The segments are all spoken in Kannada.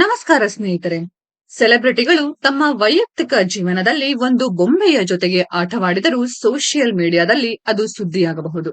ನಮಸ್ಕಾರ ಸ್ನೇಹಿತರೆ. ಸೆಲೆಬ್ರಿಟಿಗಳು ತಮ್ಮ ವೈಯಕ್ತಿಕ ಜೀವನದಲ್ಲಿ ಒಂದು ಗೊಂಬೆಯ ಜೊತೆಗೆ ಆಟವಾಡಿದರೂ ಸೋಷಿಯಲ್ ಮೀಡಿಯಾದಲ್ಲಿ ಅದು ಸುದ್ದಿಯಾಗಬಹುದು.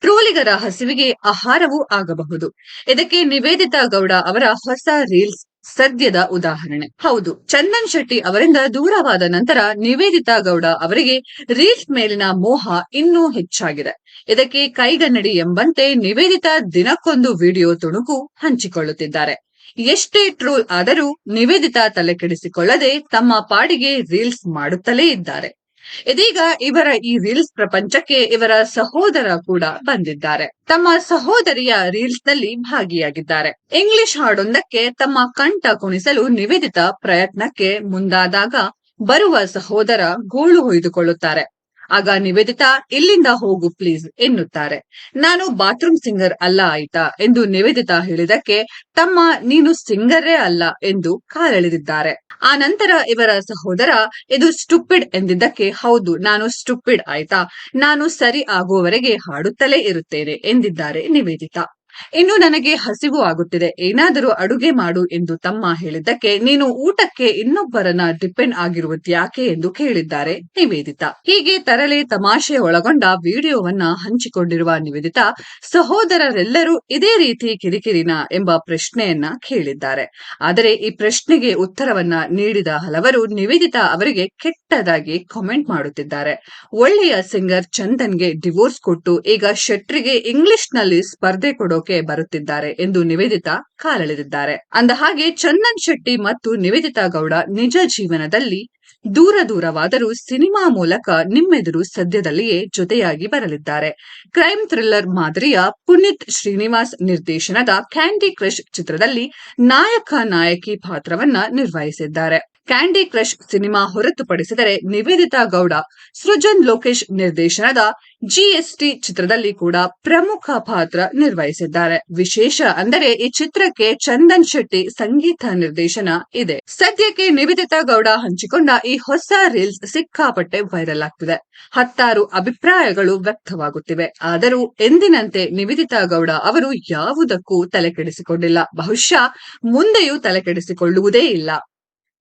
ಟ್ರೋಲಿಗರ ಹಸಿವಿಗೆ ಆಹಾರವೂ ಆಗಬಹುದು. ಇದಕ್ಕೆ ನಿವೇದಿತಾ ಗೌಡ ಅವರ ಹೊಸ ರೀಲ್ಸ್ ಸದ್ಯದ ಉದಾಹರಣೆ. ಹೌದು, ಚಂದನ್ ಶೆಟ್ಟಿ ಅವರಿಂದ ದೂರವಾದ ನಂತರ ನಿವೇದಿತಾ ಗೌಡ ಅವರಿಗೆ ರೀಲ್ಸ್ ಮೇಲಿನ ಮೋಹ ಇನ್ನೂ ಹೆಚ್ಚಾಗಿದೆ. ಇದಕ್ಕೆ ಕೈಗನ್ನಡಿ ಎಂಬಂತೆ ನಿವೇದಿತಾ ದಿನಕ್ಕೊಂದು ವಿಡಿಯೋ ತುಣುಕು ಹಂಚಿಕೊಳ್ಳುತ್ತಿದ್ದಾರೆ. ಎಷ್ಟೇ ಟ್ರೋಲ್ ಆದರೂ ನಿವೇದಿತ ತಲೆ ಕೆಡಿಸಿಕೊಳ್ಳದೆ ತಮ್ಮ ಪಾಡಿಗೆ ರೀಲ್ಸ್ ಮಾಡುತ್ತಲೇ ಇದ್ದಾರೆ. ಇದೀಗ ಇವರ ಈ ರೀಲ್ಸ್ ಪ್ರಪಂಚಕ್ಕೆ ಇವರ ಸಹೋದರ ಕೂಡ ಬಂದಿದ್ದಾರೆ. ತಮ್ಮ ಸಹೋದರಿಯ ರೀಲ್ಸ್ನಲ್ಲಿ ಭಾಗಿಯಾಗಿದ್ದಾರೆ. ಇಂಗ್ಲಿಷ್ ಹಾಡೊಂದಕ್ಕೆ ತಮ್ಮ ಕಂಠ ಕುಣಿಸಲು ನಿವೇದಿತ ಪ್ರಯತ್ನಕ್ಕೆ ಮುಂದಾದಾಗ ಬರುವ ಸಹೋದರ ಗೋಳು ಹೊಯ್ದುಕೊಳ್ಳುತ್ತಾರೆ. ಆಗ ನಿವೇದಿತಾ, ಇಲ್ಲಿಂದ ಹೋಗು ಪ್ಲೀಸ್ ಎನ್ನುತ್ತಾರೆ. ನಾನು ಬಾತ್ರೂಮ್ ಸಿಂಗರ್ ಅಲ್ಲ ಆಯ್ತಾ ಎಂದು ನಿವೇದಿತಾ ಹೇಳಿದಕ್ಕೆ, ತಮ್ಮ, ನೀನು ಸಿಂಗರೇ ಅಲ್ಲ ಎಂದು ಕಾಲೆಳೆದಿದ್ದಾರೆ ಆ ನಂತರ ಇವರ ಸಹೋದರ, ಇದು ಸ್ಟುಪಿಡ್ ಎಂದಿದ್ದಕ್ಕೆ, ಹೌದು, ನಾನು ಸ್ಟುಪಿಡ್ ಆಯ್ತಾ, ನಾನು ಸರಿ ಆಗುವವರೆಗೆ ಹಾಡುತ್ತಲೇ ಇರುತ್ತೇನೆ ಎಂದಿದ್ದಾರೆ ನಿವೇದಿತಾ. ಇನ್ನು ನನಗೆ ಹಸಿವು ಆಗುತ್ತಿದೆ. ಏನಾದರೂ ಅಡುಗೆ ಮಾಡು ಎಂದು ತಮ್ಮ ಹೇಳಿದ್ದಕ್ಕೆ ನೀನು ಊಟಕ್ಕೆ ಇನ್ನೊಬ್ಬರನ್ನ ಡಿಪೆಂಡ್ ಆಗಿರುವುದ್ಯಾಕೆ ಎಂದು ಕೇಳಿದ್ದಾರೆ ನಿವೇದಿತಾ. ಹೀಗೆ ತರಲೆ ತಮಾಷೆ ಒಳಗೊಂಡ ವಿಡಿಯೋವನ್ನ ಹಂಚಿಕೊಂಡಿರುವ ನಿವೇದಿತಾ ಸಹೋದರರೆಲ್ಲರೂ ಇದೇ ರೀತಿ ಕಿರಿಕಿರಿನ ಎಂಬ ಪ್ರಶ್ನೆಯನ್ನ ಕೇಳಿದ್ದಾರೆ. ಆದರೆ ಈ ಪ್ರಶ್ನೆಗೆ ಉತ್ತರವನ್ನ ನೀಡಿದ ಹಲವರು ನಿವೇದಿತಾ ಅವರಿಗೆ ಕೆಟ್ಟದಾಗಿ ಕಾಮೆಂಟ್ ಮಾಡುತ್ತಿದ್ದಾರೆ. ಒಳ್ಳೆಯ ಸಿಂಗರ್ ಚಂದನ್ಗೆ ಡಿವೋರ್ಸ್ ಕೊಟ್ಟು ಈಗ ಶೆಟ್ರಿಗೆ ಇಂಗ್ಲಿಷ್ನಲ್ಲಿ ಸ್ಪರ್ಧೆ ಕೊಡೋಕೆ ಬರುತ್ತಿದ್ದಾರೆ ಎಂದು ನಿವೇದಿತಾ ಕಾಲೆಳೆದಿದ್ದಾರೆ. ಅಂದ ಹಾಗೆ ಚಂದನ್ ಶೆಟ್ಟಿ ಮತ್ತು ನಿವೇದಿತಾ ಗೌಡ ನಿಜ ಜೀವನದಲ್ಲಿ ದೂರ ದೂರವಾದರೂ ಸಿನಿಮಾ ಮೂಲಕ ನಿಮ್ಮೆದುರು ಸದ್ಯದಲ್ಲಿಯೇ ಜೊತೆಯಾಗಿ ಬರಲಿದ್ದಾರೆ. ಕ್ರೈಮ್ ಥ್ರಿಲ್ಲರ್ ಮಾದರಿಯ ಪುನೀತ್ ಶ್ರೀನಿವಾಸ್ ನಿರ್ದೇಶನದ ಕ್ಯಾಂಡಿ ಕ್ರಶ್ ಚಿತ್ರದಲ್ಲಿ ನಾಯಕ ನಾಯಕಿ ಪಾತ್ರವನ್ನ ನಿರ್ವಹಿಸಿದ್ದಾರೆ. ಕ್ಯಾಂಡಿ ಕ್ರಶ್ ಸಿನಿಮಾ ಹೊರತುಪಡಿಸಿದರೆ ನಿವೇದಿತಾ ಗೌಡ, ಸೃಜನ್ ಲೋಕೇಶ್ ನಿರ್ದೇಶನದ ಜಿಎಸ್ಟಿ ಚಿತ್ರದಲ್ಲಿ ಕೂಡ ಪ್ರಮುಖ ಪಾತ್ರ ನಿರ್ವಹಿಸಿದ್ದಾರೆ. ವಿಶೇಷ ಅಂದರೆ ಈ ಚಿತ್ರಕ್ಕೆ ಚಂದನ್ ಶೆಟ್ಟಿ ಸಂಗೀತ ನಿರ್ದೇಶನ ಇದೆ. ಸದ್ಯಕ್ಕೆ ನಿವೇದಿತಾ ಗೌಡ ಹಂಚಿಕೊಂಡ ಈ ಹೊಸ ರೀಲ್ಸ್ ಸಿಕ್ಕಾಪಟ್ಟೆ ವೈರಲ್ ಆಗ್ತಿದೆ. ಹತ್ತಾರು ಅಭಿಪ್ರಾಯಗಳು ವ್ಯಕ್ತವಾಗುತ್ತಿವೆ. ಆದರೂ ಎಂದಿನಂತೆ ನಿವೇದಿತಾ ಗೌಡ ಅವರು ಯಾವುದಕ್ಕೂ ತಲೆಕೆಡಿಸಿಕೊಂಡಿಲ್ಲ. ಬಹುಶಃ ಮುಂದೆಯೂ ತಲೆಕೆಡಿಸಿಕೊಳ್ಳುವುದೇ ಇಲ್ಲ.